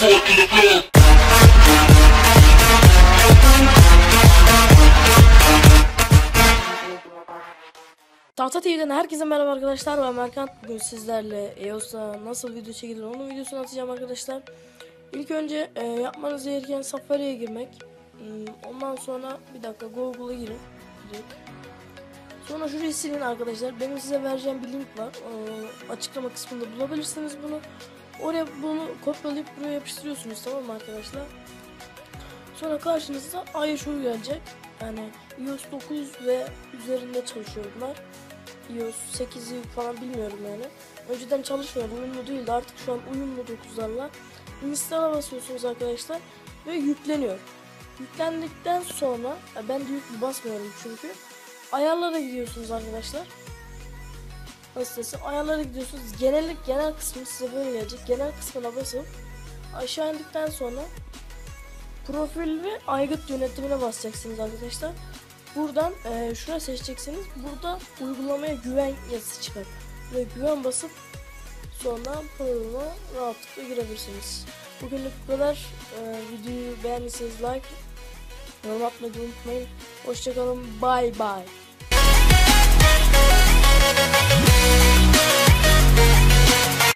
floor. Tahta TV'den herkese merhaba arkadaşlar. Ben Merkant bugün sizlerle EOS'a nasıl video çekilir onun videosunu atacağım arkadaşlar. İlk önce e, yapmanız gereken Safari'ye girmek. Hmm, ondan sonra bir dakika Google'a girin. Sonra şurayı silin arkadaşlar. Benim size vereceğim bir link var. Ee, açıklama kısmında bulabilirsiniz bunu oraya bunu kopyalayıp buraya yapıştırıyorsunuz tamam mı arkadaşlar Sonra karşınızda iOS gelecek yani iOS 9 ve üzerinde çalışıyor iOS 8'i falan bilmiyorum yani. Önceden çalışmıyordu, uyumlu değildi. Artık şu an uyumlu 9'larla. Install'a basıyorsunuz arkadaşlar ve yükleniyor. Yüklendikten sonra, ben de yüklü basmıyorum çünkü. Ayarlara gidiyorsunuz arkadaşlar. Desem, ayarlara gidiyorsunuz. Genellik genel kısmı size böyle gelecek. Genel kısmına basıp aşağı indikten sonra profil ve aygıt yönetimine basacaksınız arkadaşlar. Buradan e, şuna seçeceksiniz. Burada uygulamaya güven yazısı çıkar. Ve güven basıp sonra programa rahatlıkla girebilirsiniz. Bugünlük bu kadar. E, videoyu beğendiyseniz like, yorum atmayı unutmayın. Hoşçakalın. Bye bye.